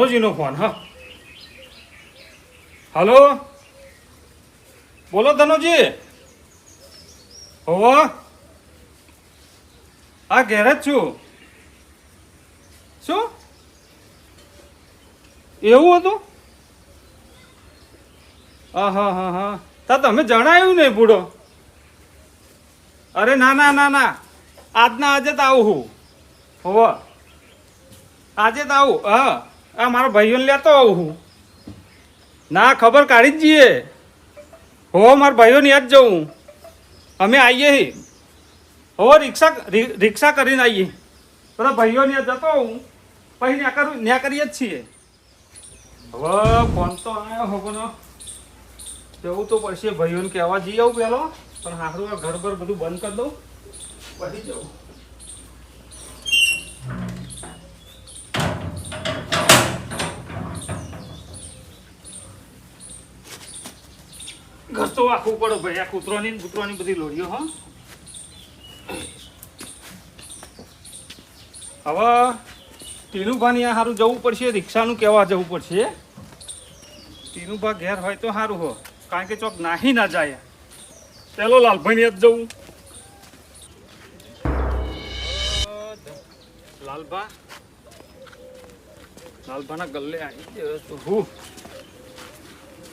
ધનુજીનો phone હા. Hello બોલો ધનુજી. હોવો? આ ઘેર જ છું. શું? એવું હતું? હા હા હા. હા તા તમે જણાયું નહીં બુડો. અરે ના ના ના ના. આજના આજે તો આવું હું. હોવ. આજે તો આવું, હા. આ મારા ભાઈઓને લેતો આવું હું. ના, ખબર કાઢી જ જઈએ. હો, મારા ભાઈઓને યાદ જવું. અમે આવીએ હી. રિક્ષા રિક્ષા કરીને આવીએ બધા ભાઈઓને યાદ જતો હું પછી ત્યાં કરું ત્યાં કરીએ જ છીએ. હવે ફોન તો આવ્યો હોગનો જવું તો પડશે. ભાઈઓને કહેવા જઈ આવું પહેલો. પણ હારું આ ઘર બધું બંધ કરી દઉં. પછી જવું. તો આખું પડો ભાઈ આ કૂતરોની કૂતરોની બધી લોડીઓ હા. હવે ટીનુભાની આ સારું જવું પડશે, રિક્ષાનું કહેવા જવું પડશે? ટીનુભા ઘેર હોય તો સારું હો, કારણ કે ચોક નાહી ના જાય. પેલો લાલભાઈ જ જવું. લાલભા, લાલભાના ગલ્લે આવી હું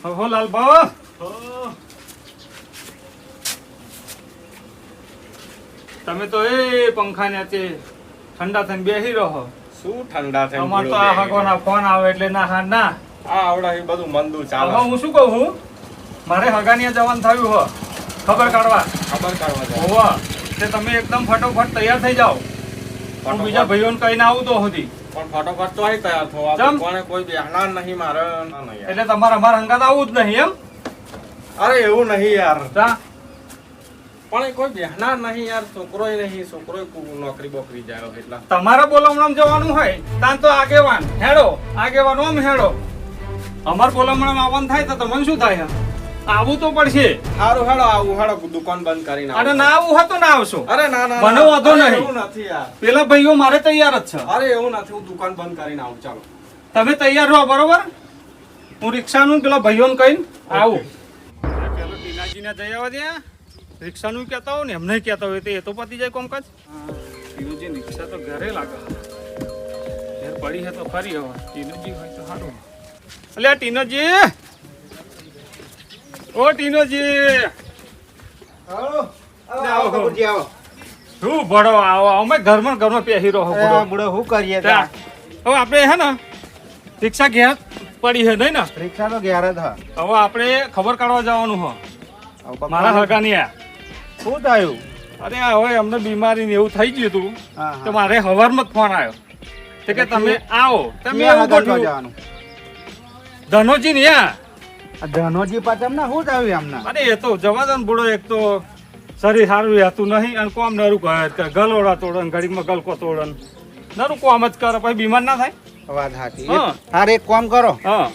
હો લાલ હો. તમે તો એ પંખા ને ઠંડા થઈને બેસી રહો. શું ઠંડા થઈને અમાર તો આ? હગોના ફોન આવે એટલે ના હા ના. આ આવડા એ બધું મંદુ ચાલે. હવે હું શું કહું મારે હગાનિયા જવાનું થયું હો. ખબર કાઢવા. ખબર કાઢવા હોવા. તે તમે એકદમ ફટોફટ તૈયાર થઈ જાઓ. હું બીજા ભાઈઓને કહીને આવું તો સુધી. પણ ફટોફટ તો તૈયાર થવા ચમ? કોને કોઈ બેહનાર નહીં મારે. એટલે તમારે અમારા હંગાત આવું જ નહીં એમ? અરે એવું નહીં યાર. પણ કોઈ બેહનાર નહીં યાર છોકરોય નહીં છોકરોય નોકરી બોકરી જાય એટલા. તમારા બોલામણામાં જવાનું હોય તાન તો આગેવાન હેડો આગેવાન ઓમ હેડો. અમાર બોલામણામાં આવવાનું થાય તો તમને શું થાય આવું તો પડશે. સારું હેડો આવું હેડો દુકાન બંધ કરીને અને ના આવું હોય તો ના આવશો. અરે ના ના મને વાંધો નહીં. એવું નથી યાર. પેલા ભાઈઓ મારે તૈયાર જ છે. અરે એવું નથી હું દુકાન બંધ કરીને આવું ચાલો. તમે તૈયાર રહો બરોબર? હું રિક્ષાનું પેલા ભાઈઓને કહીને આવું. પેલો ટીનાજીને જઈ આવવા દે રિક્ષાનું કહેતા હોય ને એમને કહેતા હોય તો એ તો પતી જાય કોમકાજ. ટીનુજી રિક્ષા તો ઘરે લાગે. ઘેર પડી હે તો ફરી હવે ટીનુજી હોય તો સારું એટલે ટીનોજી! ઓ ટીનોજી. આવો આવો, આવો. આવો. શું ભણો આવો? અમે ઘરમાં ઘરમાં પહેરી રહો બુડો. શું કરીએ તા હવે આપણે હે ને રિક્ષા ઘેર પડી હે નહીં ને? રિક્ષા તો ઘેર જ હવે આપણે ખબર કાઢવા જવાનું હો. મારા હગાની આ. શું થયું? અરે હવે અમને બીમારી ને એવું થઈ ગયું હતું તો મારે હવારમાં જ ફોન આવ્યો. કે તમે આવો. તમે? ધનોજી ને યા ધનોજી પાછા ના શું થયું એમને? અરે એ તો જવા બુડો એક તો શરીર સારું રહેતું નહીં અને કોમ નરું કહે. ગલોડા તોડન ઘડીમાં ગલકો તોડન. નરું કોમ જ કરે પછી બીમાર ના થાય? વાત સાચી. હારે એક કોમ કરો. હા.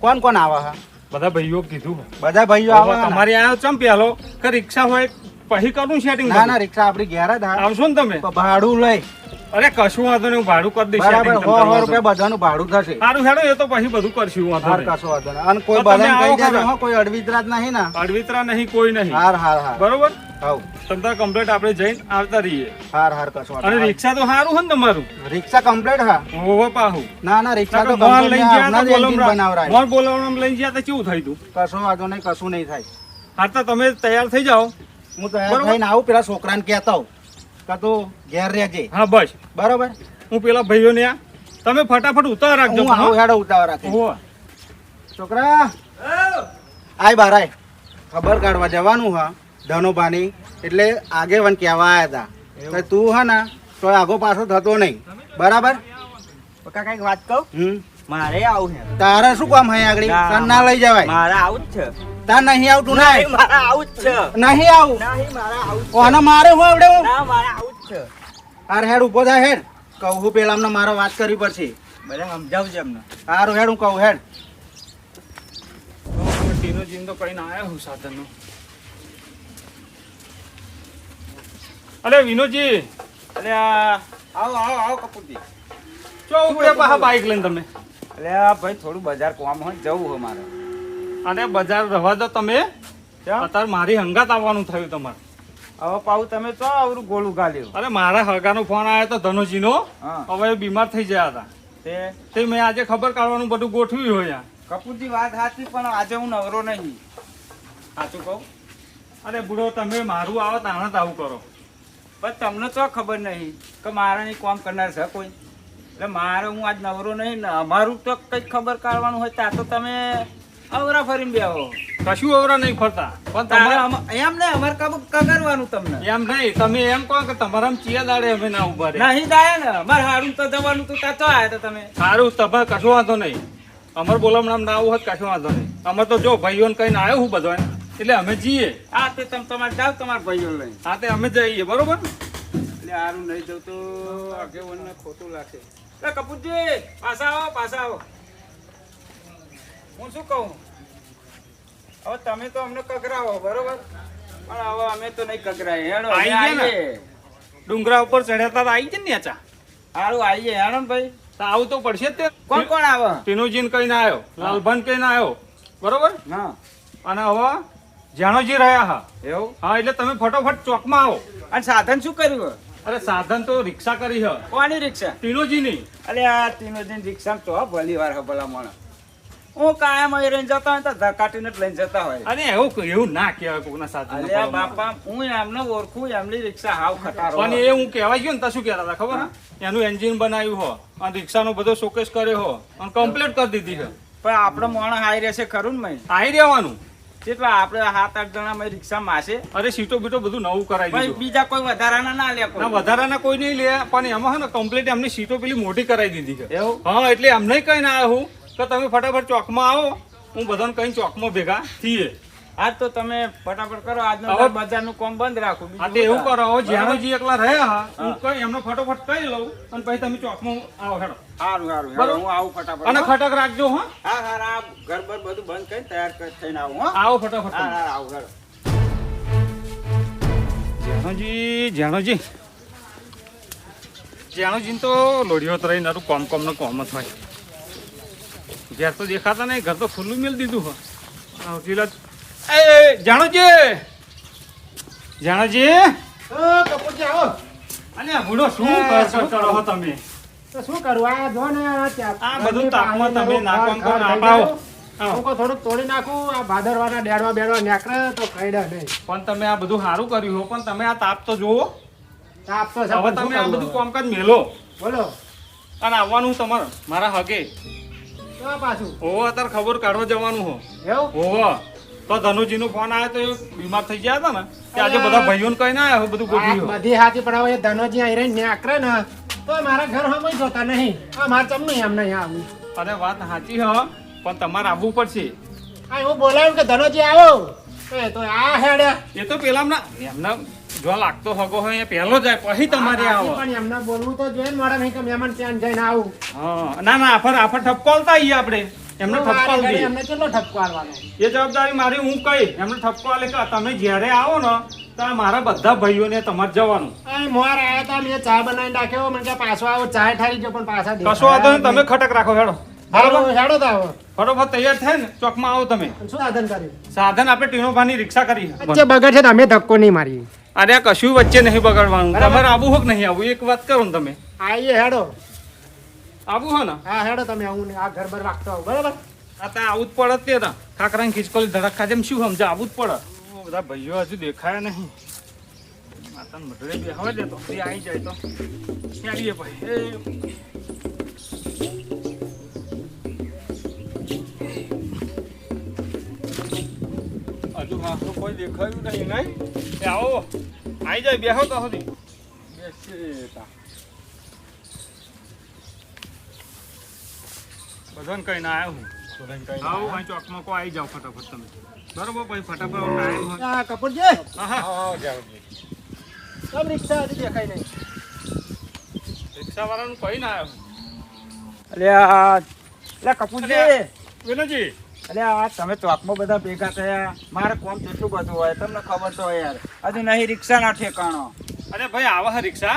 કોણ કોણ આવે હા? બધા ભાઈઓ કીધું. બધા ભાઈઓ આવે ને? તમારે આવ્યો ચમ પેલો કે રિક્ષા હોય પછી કરું સેટિંગ ના ના રિક્ષા આપણી ઘેર જ આવશો ને તમે? ભાડું લઈ. અરે કશું વાંધો નહીં ભાડું કરી દઈશ બરાબર સો સો રૂપિયા બધાનું ભાડું થશે. સારું હેડો એ તો પછી બધું કરશું વાંધો નહીં. કશો વાંધો નહીં. અને કોઈ કહી દેજો હો, કોઈ અડવિતરા જ નહીં ને. અડવિતરા નહીં કોઈ નહીં. હાર હાર હાર. બરોબર? હવ તમતાર કમ્પ્લેટ આપણે જઈને આવતા રહીએ. હાર હાર કશો અને રિક્ષા તો સારું છે ને તમારું? રિક્ષા કમ્પ્લીટ હા. પાહુ. ના ના રિક્ષા તો લઈ ગયા તો બનાવરાય. લઈ ગયા તો કેવું થયું તું કશો વાંધો નહીં કશું નહીં થાય. હા તો તમે તૈયાર થઈ જાઓ. હું તૈયાર થઈને આવું પેલા છોકરાને કહેતા હોઉં કે તો ઘેર રહેજે. હા બસ. બરોબર? હું પેલા ભાઈઓને આ તમે ફટાફટ ઉતાર રાખજો. હું આવું હેડો ઉતાવળ રાખી. છોકરા આય બાર આય. ખબર કાઢવા જવાનું હા ધનોભાની એટલે આગેવાન કહેવા આવ્યા હતા તું હા ને તો આગો પાછો થતો નહીં. બરાબર? કાકા એક વાત કહું? મારે આવું તારે શું કામ હે આગળ? ના, ના લઈ જવાય. મારે આવું જ છે. તાર નહીં આવતું ના મારા આવું જ છે. નહીં આવું. નહીં મારે આવું જ કોને મારે હું આવડે હું? ના મારા આવું જ છે. આર હેડ ઊભો થાય હેડ. કહું પેલા અમને મારો વાત કરવી પડશે. બધા સમજાવજો એમને સારું હેડ હું કહું હેડ. ટીનો જીન તો કઈ ના આવ્યો હું સાધનનો. અરે વિનોદજી અરે આ- આવો આવો આવો કપૂરજી. ચો ઉપર પાહા બાઈક લઈને તમે. અરે ભાઈ થોડું બજાર કોમ હોય જવું હોય મારે. અને બજાર રવા દો તમે? અત્યારે મારી હંગાત આવવાનું થયું તમારે. હવે પાઉ તમે તો આવરું ગોળું ગાલ્યું અરે મારા હગાનો ફોન આવ્યો તો ધનુજી નો હવે બીમાર થઈ ગયા હતા. તે? તે મેં આજે ખબર કાઢવાનું બધું ગોઠવ્યું હોય કપૂરજી વાત સાચી પણ આજે હું નવરો નહીં. સાચું કહું? અરે બુડો તમે મારું આવો તાણે આવું કરો. પણ તમને તો ખબર નહીં કે મારા નહીં કોમ કરનાર છે કોઈ? એટલે મારે હું આજ નવરો નહીં ને અમારું તો કંઈક ખબર કાઢવાનું હોય ત્યાં તો તમે અવરા ફરીને બેહો કશું અવરા નહીં ફરતા. પણ તારે તમારે અમ- એમ ને અમારે કામ કગરવાનું તમને? એમ નહીં તમે એમ કહો કે તમારા ચિયા દાડે અમે ના ઊભા રહે નહીં જાય ને અમારે હારું તો જવાનું તું ત્યાં તો આયા હતા તમે. સારું તમે કશો વાંધો નહીં. અમાર નામ ના આવું હોત કશો વાંધો નહીં. અમર તો જો ભાઈઓને કહીને આવ્યો હું બધો એટલે અમે જઈએ. હા તે તમે તમારે જાઓ તમારા ભાઈઓ લઈને. હા તે અમે જઈએ બરોબર એટલે હારું નહીં જવું તો આગેવાનને ખોટું લાગશે એટલે કપૂરજી પાછા આવો પાછા આવો. હું શું કહું? હવે તમે તો અમને કગરાવો બરોબર? પણ હવે અમે તો નહીં હેડો ને? આવીએ. ડુંગરા ઉપર ચડ્યા તા આવી જાય ને સારું હારું આવીએ હેડો ને ભાઈ. તો આવું તો પડશે તે. કોણ કોણ આવે? કઈ કહીને આવ્યો લાલભાન કહીને આવ્યો બરોબર? હા. અને હવે જાણોજી રહ્યા હા. એવું? હા એટલે તમે ફટોફટ ચોકમાં આવો. અને સાધન શું કર્યું? અરે સાધન તો રિક્ષા કરી હ. કોની રિક્ષા? ટીનુજીની. અરે આ તીનો દિન રિક્ષા તો ભલી વાર હે ભલા માણસ. હું કાયમ અહીં રહીને જતા હોય તો ધકાટીને જ લઈને જતા હોય. અરે એવું એવું ના કહેવાય કોકના અલે આ બાપા હું એમને ઓળખું એમની રિક્ષા હાવ ખટારો પણ એ હું કહેવાય ગયો ને તો શું કહેતા હતા ખબર? એનું એન્જિન બનાવ્યું હો અને રિક્ષાનો બધો શોકેસ કર્યો હો અને કમ્પ્લીટ કરી દીધી છે પણ આપણો માણસ હાઈ રહેશે ખરું ને મેં હાઈ રહેવાનું. કેટલા આપણે સાત આઠ જણા મેં રિક્ષા માસે. અરે સીટો બીટો બધું નવું કરાવી દીધું. બીજા કોઈ વધારાના ના લે ના કોઈ વધારાના કોઈ નહીં લે પણ એમાં હે ને કમ્પ્લીટ એમની સીટો પેલી મોટી કરાવી દીધી છે. એવું? હા એટલે એમને કઈ ના આવ્યો હું કે તમે ફટાફટ ચોકમાં આવો. હું બધાને કઈ ચોકમાં ભેગા થઈએ. આજ તો તમે ફટાફટ કરો. આજનો બજારનું કોમ બંધ રાખો. હા તે એવું કરો. જ્યાંજી એકલા રહ્યા હા. હું કઈ એમનો ફટાફટ કહી લઉં અને પછી તમે ચોકમાં આવો. હેડો. સારું સારું બરોબર. હું આવું ફટાફટ. અને હો. ખટક રાખજો હા. હા હા હા ઘર બર બધું બંધ કરીને તૈયાર થઈને આવું હા. આવો ફટાફટ હા. હા આવો હેડો. જાણોજી જાણોજી. જાણોજી તો લોઢીઓ તરાઈ નારું કોમ કોમ નો કોમ જ હોય. ઘેર તો દેખાતા નહીં ઘર તો ખુલ્લું મેળ દીધું હોય. વકીલ એ જાણોજી! જાણોજી! જાણો અને આ શું કરો? છો તમે શું કરું? આ જો ને આ બધું તાપમાં તમે નાખવાનું કોણ આપાવો? જાઓ. આવો. હું કહું થોડુંક તોડી નાખું આ ભાદરવાના ડેડવા બેડવા નીકળે તો ખઈડા નહીં. પણ તમે આ બધું સારું કર્યું હો પણ તમે આ તાપ તો જુઓ. તાપ તો છે, હવે તમે આ બધું? કામકાજ મેલો. બોલો. અને આવવાનું તમારે મારા હગે. તો પાછું. ઓવો અત્યારે ખબર કાઢવા જવાનું હો. એવું? ઓહો તો ધનુજી નો ફોન આવ્યો તો એ બીમાર થઈ ગયા હતા ને. તે આજે બધા ભાઈઓને કઈ ના આવ્યા બધું ગોઠવ્યું બધી હાથી પણ ધનુજી અહીં રહીને નીકળે ને તો મારા ઘર હમ જોતા નહીં. આ મારે નહીં એમ નહીં આવું અરે વાત સાચી હો પણ તમારે આવવું પડશે. આ હું બોલાવ્યું કે ધનોજી આવો. એ તો આ હેડે. એ તો પેલા ના એમને જો લાગતો હગો હોય પહેલો જાય પછી તમારે આવો. પણ એમને બોલવું તો જોઈએ મારા નહીં કે મહેમાન ત્યાં જઈને આવું. હા ના ના આફર આફર ઠપકો આલતા આવીએ આપણે. એમને ઠપકો વારે આલી ઘડી દઈએ. એમને કેટલો ઠપકો આલવાનો એ જવાબદારી મારી હું કઈ? એમને ઠપકો આલે કે તમે જ્યારે આવો ને તો મારા બધા ભાઈઓને તમારે જવાનું. આ મોર આયા તા મેં ચા બનાવી નાખ્યો મને કે પાછો આવો ચા ઠારી ગયો પણ પાછા કશો વાંધો નહીં તમે ખટક રાખો હેડો. બરાબર બરાબર? હેડો તો આવો. ફટોફટ તૈયાર થાય ને ચોકમાં આવો તમે. શું સાધન કર્યું? સાધન આપણે ટીનોભાની રિક્ષા કરી. બગડ છે તમે ધક્કો નહીં મારી અરે આ કશું વચ્ચે નહીં બગાડવાનું. તમારે આવું હોક નહીં આવું. એક વાત કરો ને તમે આઈએ હેડો. આવું હો ને. હા હેડો તમે આવું ને આ ઘર બર વાગતો આવું. બરાબર? આ તો આવું જ પડત તે ને ખાકરાની ખીચકોલી ધડક ખાજે શું સમજે? આવું જ પડે. બધા ભાઈઓ હજુ દેખાયા નહીં. માતાને મઢડે બેહવા દે તો. આવી જાય તો. ચાલીએ ભાઈ કોઈ દેખાયું નહીં નહીં? એ આવો આવી જાય બેહો તો સુધી. બધાને કઈ ના આવ્યો. હું આવો ભાઈ ચોકમાં કો આવી જાવ ફટાફટ તમે. બરોબર પછી ફટાફટ આ કપૂરજી હા હા કેમ રિક્ષા હજી દેખાય નહીં. રિક્ષાવાળાનું કઈ ના આવ્યો. અલે આ લે કપૂરજી વિનોદજી અલે આ તમે ચોકમાં બધા ભેગા થયા. મારે કોમ કેટલું બધું હોય તમને ખબર તો યાર. હજુ નહીં રિક્ષા ના ઠેકાણો. અરે ભાઈ આવા હે રિક્ષા?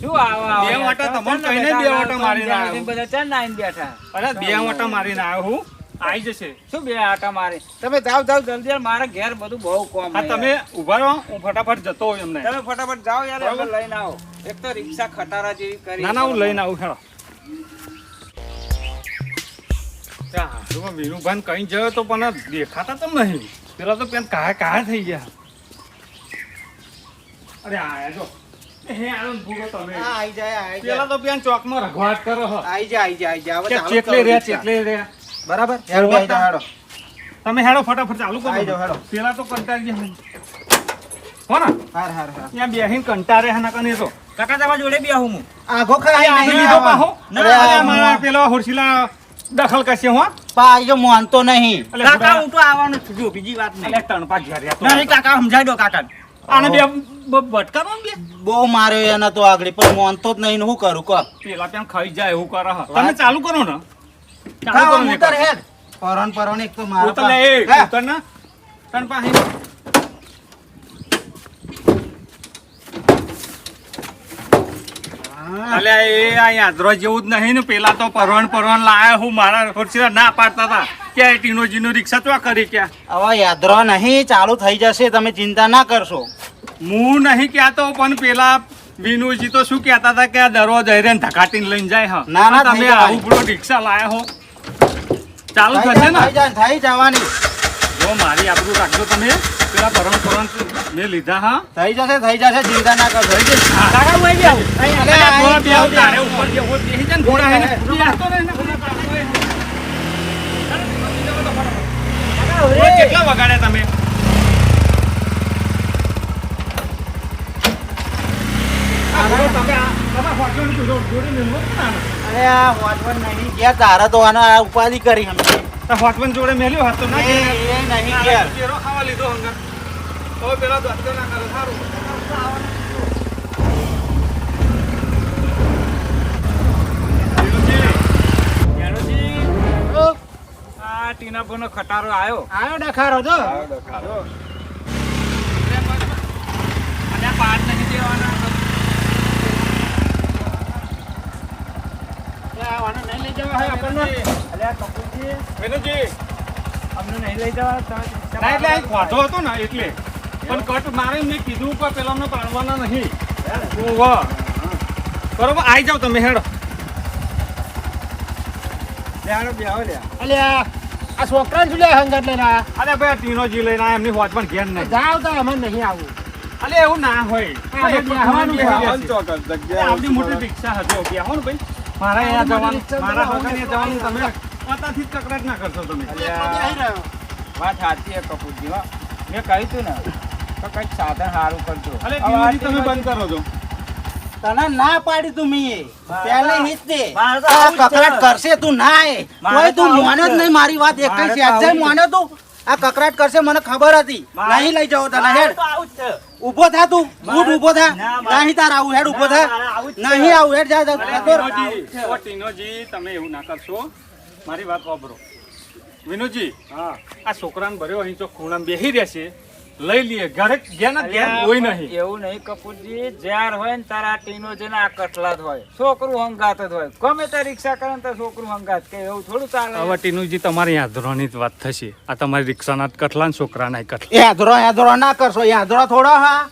શું આવા બે વાટા તમને કહીને બે વાટા મારીને આવ્યો. બધા ચાલ ને બેઠા. અરે બે મોટા મારીને આવ્યો હું. આવી જશે. શું બે આટા મારે? તમે જાવ જાવ જલ્દી યાર, મારે ઘેર બધું બહુ કોમ હા તમે. ઊભા રહો હું ફટાફટ જતો હોય એમને. તમે ફટાફટ જાઓ યાર. લઈને આવો. એક તો રિક્ષા ખટારા જેવી કરી ના ના હું લઈને આવું હેડો. વિનુભાઈ કઈ જયો તો પણ દેખાતા તમ નહીં પેલા તો પેન કાયા કાયા થઈ ગયા અરે આયા જો હે આનંદ ભૂગો તમે હા, આઈ જાય આઈ પેલા તો પેન ચોકમાં રઘવાટ કરો હ આઈ જાય આઈ જાય આઈ જાય હવે ચેટલે રે ચેટલે રે બરાબર હેડો હેડો તમે હેડો ફટાફટ ચાલુ કરો આઈ જાઓ, હેડો. પેલા તો કંટાળી ગયા હો ને હાર હાર હાર ત્યાં બેહીને કંટાળે હે ના કને તો કાકા તમારા જોડે બી આવું હું આઘો ખરા નહીં લીધો પાહો ના મારા પેલો હોરસીલા દખલ કરશે હો પા જો માનતો નહીં. કાકા હું તો આવવાનું છું. જો બીજી વાત નહીં. એટલે તણપા ઘેર. નહીં કાકા સમજાઈ દો કાકા. આને બે બ- બે? બહુ માર્યો એને તો આગળ પણ માનતો જ નહીં ને શું કરું કો પેલા ત્યાં ખાઈ જાય એવું કરે તમે ચાલુ કરો ને. ચાલુ હા, કરો ને પરોન પરોન એક તો મારા ઉતર ને હે? ઉતર ને. ત્રણ અહીં. હા. એ આ યાદરો જેવું જ નહીં ને પેલા તો પરવણ પરવણ લાયા હું મારા હોરસીલા ના પાડતા હતા. કે ટીનો જીનો રિક્ષા તો કરી ક્યાં? હવે યાદરો નહીં ચાલુ થઈ જશે તમે ચિંતા ના કરશો. હું નહીં કહેતો પણ પેલા વિનુજી તો શું કહેતા હતા કે આ દરરોજ હરીને ધકાટીને લઈને જાય હા. ના, ના, તમે. આવું પેલો રિક્ષા લાયા હો. ચાલુ થઈ થશે ને? થઈ જવાની. જો મારી આબરૂ રાખજો તમે. પેલા પરમ પરમ મેં લીધા હા? થઈ જશે થઈ જશે ચિંતા ના કરશો કાકા હું આવી આવું. અરે, આઈ બે આવું, તારે ઉપર જે હોય બેસી જા ને, ઘોડા હે ને. કેટલા વગાડ્યા તમે? આ. અરે આ વોચમેન નહીં ગયા તારા તો આના આ ઉપાધિ કરી અમે આ હોટમેન જોડે મેલ્યો હતો ના એ કે? નહીં યાર કેરો ખાવા લીધો હંગર તો પેલા ધક્કો ના કરે સારું. આ ટીનાભાઈનો ખટારો આવ્યો આયો ડખારો જો અને આ પાર નહીં દેવાના. આવવાનો નહીં લઈ જવા આપણને. અલ્યા કપૂરજી. વિનુજી, અમને નહીં લઈ જવાના તમે ના એટલે આ ખોટો હતો ને એટલે. પણ કટ મારે મેં કીધું કે પેલા અમને પાડવાના નહીં. બરોબર. જાવ તમે હેડો. અલ્યા આ છોકરાને શું લે હંગત લઈને અરે ભાઈ ટીનો જી લઈને આયા, એમની હોટ પણ ઘેર નહીં. જાવ તો અમે નહીં આવું. અલે એવું ના હોય. આપણી મોટી રિક્ષા હતો મારા અહીંયા જવાનું મારા જવાનું તમે પોતાથી જ ના કરશો તમે. વાત સાચી કપૂરજી હો. મેં કહ્યું ને તો કંઈક સાધન સારું કરજો. તમે બંધ કરો છો. તને ના પાડી તું મી પહેલે હિત દે. કકરાટ કરશે તું ના એ કોઈ તું મોને જ. નહીં મારી વાત એક કઈ તો છે આવું જ છે. મોનો તું? આ કકરાટ કરશે મને ખબર હતી. નહીં લઈ જાવ તને હેડ. તો આવું જ છે. ઊભો થા તું. મારે- ઊભો થા. નહીં તાર આવું હેડ ઊભો થા. નહીં આવું હેડ જા જા, તમે એવું ના કરશો. મારી વાત વાપરો. વિનુજી હા. આ છોકરાને ભર્યો અહીં તો ખૂણામાં બેસી રહેશે લઈ લઈએ. ઘરે ગયા ના ઘેર કોઈ નહીં. એવું નહીં કપૂરજી જ્યાર હોય ને તારા ટીનો જેને આ કટલા જ હોય. છોકરું હંગાત જ હોય. ગમે તે રિક્ષા કરે ને તો છોકરું હંગાત કે એવું થોડું ચાલે. હવે ટીનુજી તમારી યાદરોની જ વાત થશે. આ તમારી રિક્ષાના જ કઠલા ને છોકરાના કટલા. યાદરો યાદરો ના કરશો. યાદરો થોડો હા.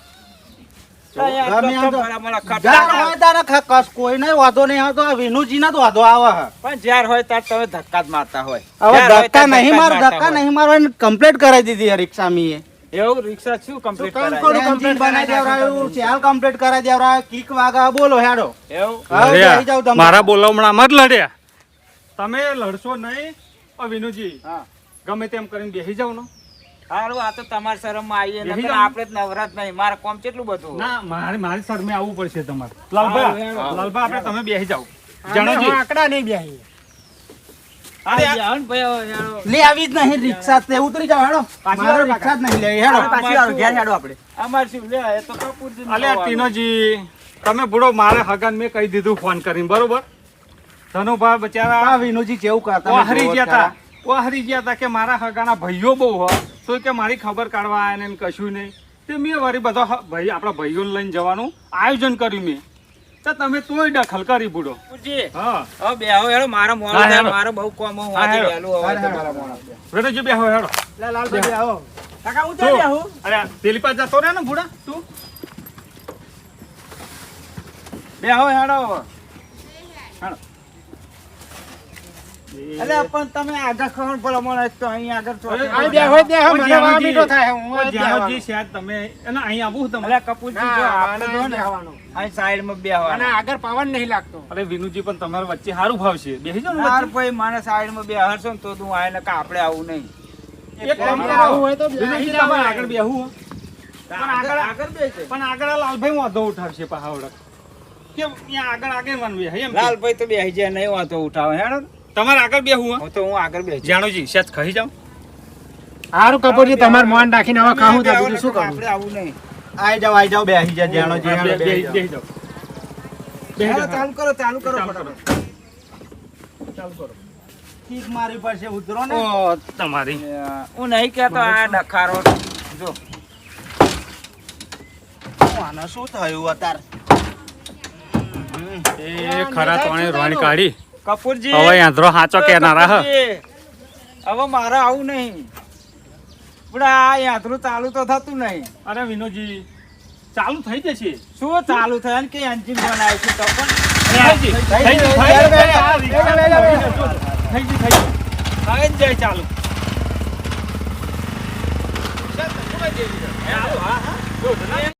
કોઈ નહીં વાંધો નહીં આવતો આ વિનુજીના જ વાંધો આવે પણ જ્યાર હોય ત્યારે તમે ધક્કા જ મારતા હોય. હવે ધક્કા નહીં જ ધક્કા નહીં મારવાની કમ્પ્લીટ કરાવી દીધી રિક્ષા મીએ એવું રિક્ષા શું કમ્પ્લીટ કરાય કરું. બનાવી દેવરાયું ચાલ કમ્પ્લીટ કરાવી દેવરાયું કિક વાગા બોલો હેડો. એવું. મારા બોલાવણામાં મત લડ્યા. તમે લડશો નહીં વિનુજી. હા. ગમે તેમ કરીને બેસી જાવ ને. સારું આ તો તમારી શરમમાં આવીએ બેસી આપણે જ નવરાત નહીં. મારે કોમ કેટલું બધું? ના મારે મારી શરમે આવવું પડશે તમારે. લાલભા લાલભા આપણે તમે બેસી જાઓ. જાણોજી નહીં બેહી અરે આવી જાઓ ને ભાઈ હવે હેડો. લે આવી જ નહીં રિક્ષા તે ઉતરી જાઓ હેડો. મારો રિક્ષા જ નહીં લે. હેડો. પાછી વાળો, ઘેર હેડો આપણે. અમારે શું લે એ તો કપૂરજીનું અલ્યા ટીનોજી તમે બુડો મારે હગન મેં કહી દીધું ફોન કરીને બરોબર? ધનુભાઈ બચારા આ વિનુજી કેવું કરતા? હરી ગયા તા. ઓ હરી ગયા તા કે મારા હગાના ભાઈઓ બહુ હ તો કે મારી ખબર કાઢવા આવ્યા ને કશું નહીં તે મેં વળી બધા ભાઈ આપણા ભાઈઓને લઈને જવાનું આયોજન કર્યું મેં તો તમે તોય દખલ કરી બુડો પૂછીએ. હા હવે બેહો હેડો મારે મોડું હા, થાય હેડો. મારે બહુ કામ હું આજે હેડો. વહેલું મારા મોડા. વેટો જો બેહો હેડો લાલભાઈ આવો કાકા હું જો, ત્યાં બેહું? અરે પેલી પાસે જતો રહે ને બુડા તું બેહો હેડો અલે પણ તમે આગળ ખબર પ્રમાણે તો અહીં આગળ છો અરે, આ બે હોય બે હોય, મને જ્યાંનો વા થાય હું ઓ જ જ્યાંનો બેહવાનો. જે શાયદ તમે એને અહીં આવું તમે અલે કપૂરજી જો આપણે જો ને બેહવાનું. અહીં સાઈડમાં અને આગળ પાવન નહીં લાગતો અરે વિનુજી પણ તમારા વચ્ચે સારું ભાવશે બેસી જાઓ ને વચ્ચે. ભાઈ મને સાઈડમાં બેહરશો ને તો તું આય ને કે આપણે આવું નહીં એક કામ કરો. આવું હોય તો વિનુજી જાઓ. આગળ બેહવું. પણ આગળ આગળ બેસે પણ આગળ લાલભાઈ વાંધો ઉઠાવશે પહાવડક કેમ ત્યાં આગળ આગળ માનવી એમ લાલભાઈ તો બેસી જાય નહીં વાંધો ઉઠાવે હેડો તમારે આગળ બેહવું હું. તો હું આગળ બે જાણોજી સેજ ખાઈ જાઉં? હારું કપૂરજી તમારે મોન રાખીને હવે ખાવું તો બીજું શું કરું આપણે આવું નહીં. આઈ જાવ આઈ જાઓ બેસી જા જાણો જે બે- બે- બેસી જાઓ. ચાલુ કરો ચાલુ કરો ચાલુ કરો. ફટાફટ. ચાલુ કરો. કિક મારી પાસે ઉતરો ને. ઓ તમારી. હું નહીં કહેતો આ ડખારો. જો. આના શું થયું અત્યારે? એ ખરા તોણે રોણી કાઢી. કપૂરજી. હવે યાંધરો હાચો કેનારા હ. હવે મારે આવું નહીં. પણ આ યાત્રું ચાલુ તો થતું નહીં. અરે વિનોજી ચાલુ થઈ જશે. શું ચાલુ થાય ને કે એન્જિન બનાવે છે તો પણ? થઈ ચાલુ. હા, હા.